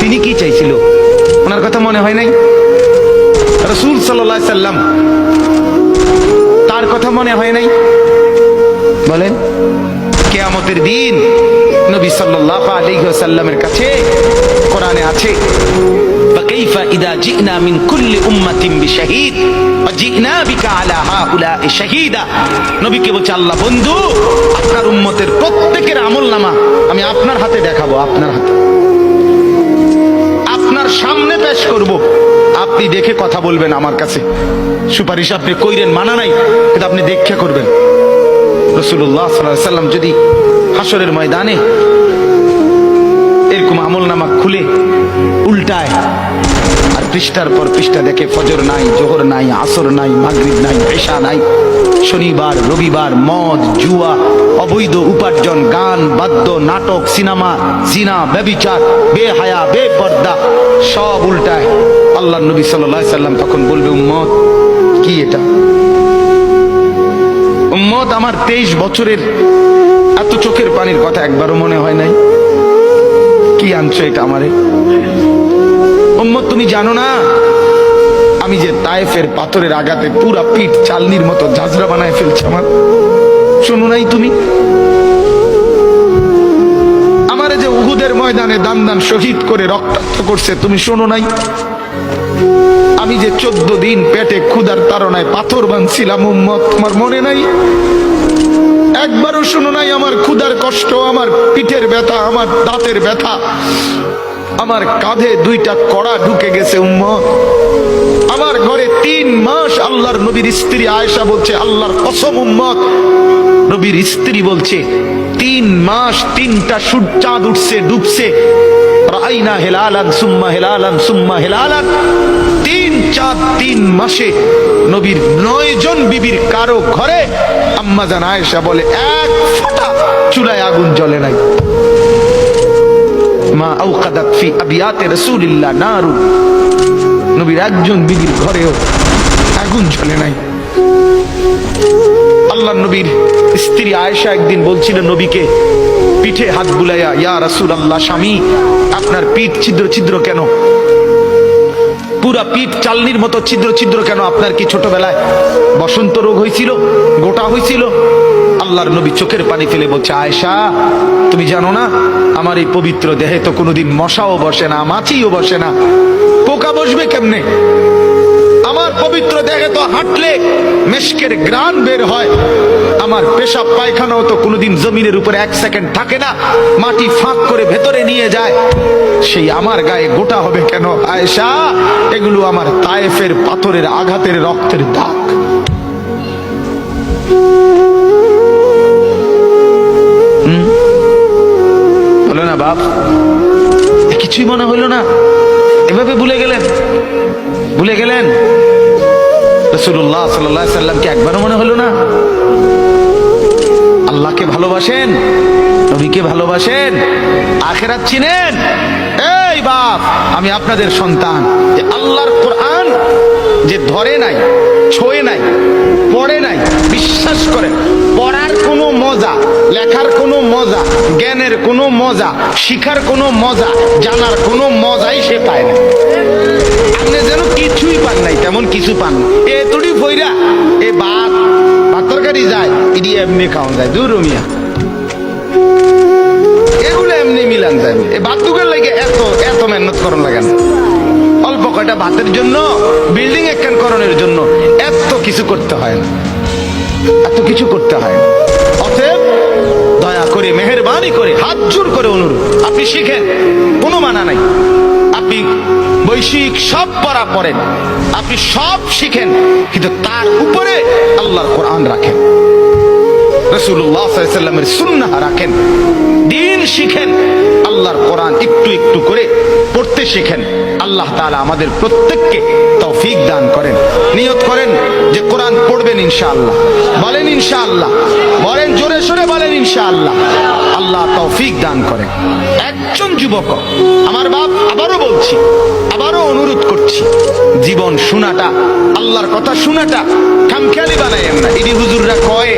তিনি কি চাইছিল ওনার কথা মনে হয় নাই রসুল সাল্লাহ সাল্লাম তার কথা মনে হয় নাই বলেন কেয়ামতের দিন নবী সাল্লাল্লাহু আলাইহি ওয়াসাল্লামের কাছে কোরআনে আছে فكيف إذا جئنا من كل أمة بشهيد وجئنا بك على هؤلاء شهيدا নবীকে বলছে আল্লাহ বন্ধু আপনার উম্মতের প্রত্যেকের আমল নামা আমি আপনার হাতে দেখাবো আপনার হাতে দেখে কথা বলবেন আমার কাছে। সুপারিশ আপনি কইরেন, মানা নাই, কিন্তু আপনি দেখে করবেন। রসুল্লাহ সাল্লাম যদি হাসরের ময়দানে এরকম আমল নামা খুলে, উল্টায় পৃষ্ঠার পর পৃষ্ঠা দেখে ফজর নাই, জোহর নাই, আসর নাই, মাগরিব নাই পেশা নাই। শনিবার, রবিবার, মদ, জুয়া, অবৈধ উপার্জন, গান, বাদ্য, নাটক, সিনেমা, জিনা, ব্যবিচার, বেহায়া, বেপর্দা, সব উল্টায়। আল্লাহ নবী সাল্লাহ সাল্লাম তখন বলবে, উম্মত, কি এটা? উম্মত, আমার তেইশ বছরের এত চোখের পানির কথা একবারও মনে হয় নাই। কি আনছো এটা আমারে? উম্মত তুমি জানো না? আমি যে তায়েফের পাথরের আঘাতে পুরা পিঠ চালনির মতো ঝাঁঝরা বানায় ফেলছে আমার। শোনো নাই তুমি? আমারে যে উহুদের ময়দানে দান দান শহীদ করে রক্তাক্ত করছে, তুমি শোনো নাই? আমি যে চোদ্দ দিন পেটে ক্ষুধার তাড়নায় পাথর বানছিলাম উম্মত, তোমার মনে নাই? একবারও শুনো নাই আমার ক্ষুধার কষ্ট, আমার পিঠের ব্যথা, আমার দাঁতের ব্যথা। আমার কাঁধে দুইটা কড়া ঢুকে গেছে উম্মত আমার ঘরে তিন মাস আল্লাহর নবীর স্ত্রী আয়েশা বলছে, আল্লাহর কসম উম্মত নবীর স্ত্রী বলছে, তিন মাস তিনটা সূর্য চাঁদ উঠছে, ডুবছে। রাইনা হেলালান, সুম্মা হেলালান সুম্মা হেলালান। তিন চাঁদ, তিন মাসে নবীর নয় জন বিবির কারও ঘরে আম্মা জান আয়েশা বলে, এক ফোঁটা চুলায় আগুন জ্বলে নাই। মা ফি নবীর একজন আগুন জ্বলে নাই। আল্লাহ নবীর স্ত্রী একদিন নবীকে পিঠে হাত বুলাইয়া, ইয়া রাসূল আল্লাহ স্বামী, আপনার পিঠ ছিদ্র ছিদ্র কেন? পুরা পিঠ চালনির মতো ছিদ্র ছিদ্র কেন? আপনার কি ছোটবেলায় বসন্ত রোগ হয়েছিল গোটা হয়েছিল আল্লাহর নবী চোখের পানি ফেলে বলছে, আয়েশা, তুমি জানো না, আমার এই পবিত্র দেহে তো কোনোদিন মশাও বসে না, মাছিও বসে না। পোকা বসবে কেমনে? আমার পবিত্র দেহে তো হাঁটলে মেশকের গ্রান বের হয়। আমার পেশাব পায়খানাও তো কোনোদিন জমিনের উপরে এক সেকেন্ড থাকে না, মাটি ফাঁক করে ভেতরে নিয়ে যায়। সেই আমার গায়ে গোটা হবে কেন, আয়েশা? এগুলো আমার তায়েফের পাথরের আঘাতের রক্তের দাগ। বাপ কিছুই মনে হইল না। এভাবে ভুলে গেলেন? ভুলে গেলেন? রসুল্লাহ সাল্লাহ সাল্লামকে একবারও মনে হলো না? আল্লাহকে ভালোবাসেন, নবীকে ভালোবাসেন, আখেরাত চিনেন। এই বাপ, আমি আপনাদের সন্তান। যে আল্লাহর কোরআন যে ধরে নাই, ছোঁয়ে নাই, পড়ে নাই, বিশ্বাস করে, পড়ার কোনো মজা, লেখার কোনো মজা, জ্ঞানের কোনো মজা, শিখার কোনো মজা, জানার কোনো মজাই সে পায় না। আপনি যেন কিছুই পান নাই, তেমন কিছু পান এ তুড়ি ফইরা এ ভাত ভাত যায় ইডি এমনি খাওয়া যায়। দূর এমনি মিলান যায় এ ভাত দুগের লাগে এত এত মেহনত করন লাগে না অল্প কয়টা ভাতের জন্য বিল্ডিং জন্য এত কিছু করতে হয় না। এত কিছু করতে হয় অতএব দয়া করে, মেহরবানি করে, হাত জোর করে অনুরোধ। আপনি শিখেন, কোনো মানা নাই। আপনি বৈশ্বিক সব পড়া পড়েন। আপনি সব শিখেন, কিন্তু তার উপরে আল্লাহর কোরআন রাখেন। রসুল্লাহ সাল্লামের রাখেন। দিন শিখেন পড়তে শিখেন, আল্লাহ তাআলা আমাদের প্রত্যেককে তৌফিক দান করেন। নিয়ত করেন যে কোরআন পড়বেন ইনশাআল্লাহ। বলেন ইনশাআল্লাহ। বলেন জোরে সোরে বলেন ইনশাআল্লাহ। আল্লাহ তৌফিক দান করেন। একজন যুবক, আমার বাপ আবারও বলছি, আবারও অনুরোধ করছি, জীবন শোনাটা, আল্লাহর কথা শোনাটা খামখেয়ালি বানাইয়েন না। ইডি হুজুররা কয়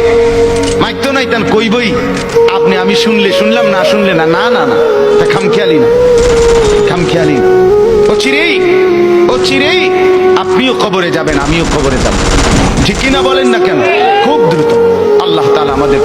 মাইক তো নাই তান কইবই, আপনি আমি শুনলে শুনলাম, না শুনলে না না না খামখেয়ালি না। চিরেই ও চিরেই আপনিও কবরে যাবেন, আমিও কবরে যাব। ঠিক কিনা বলেন না কেন? খুব দ্রুত। আল্লাহ তালা আমাদের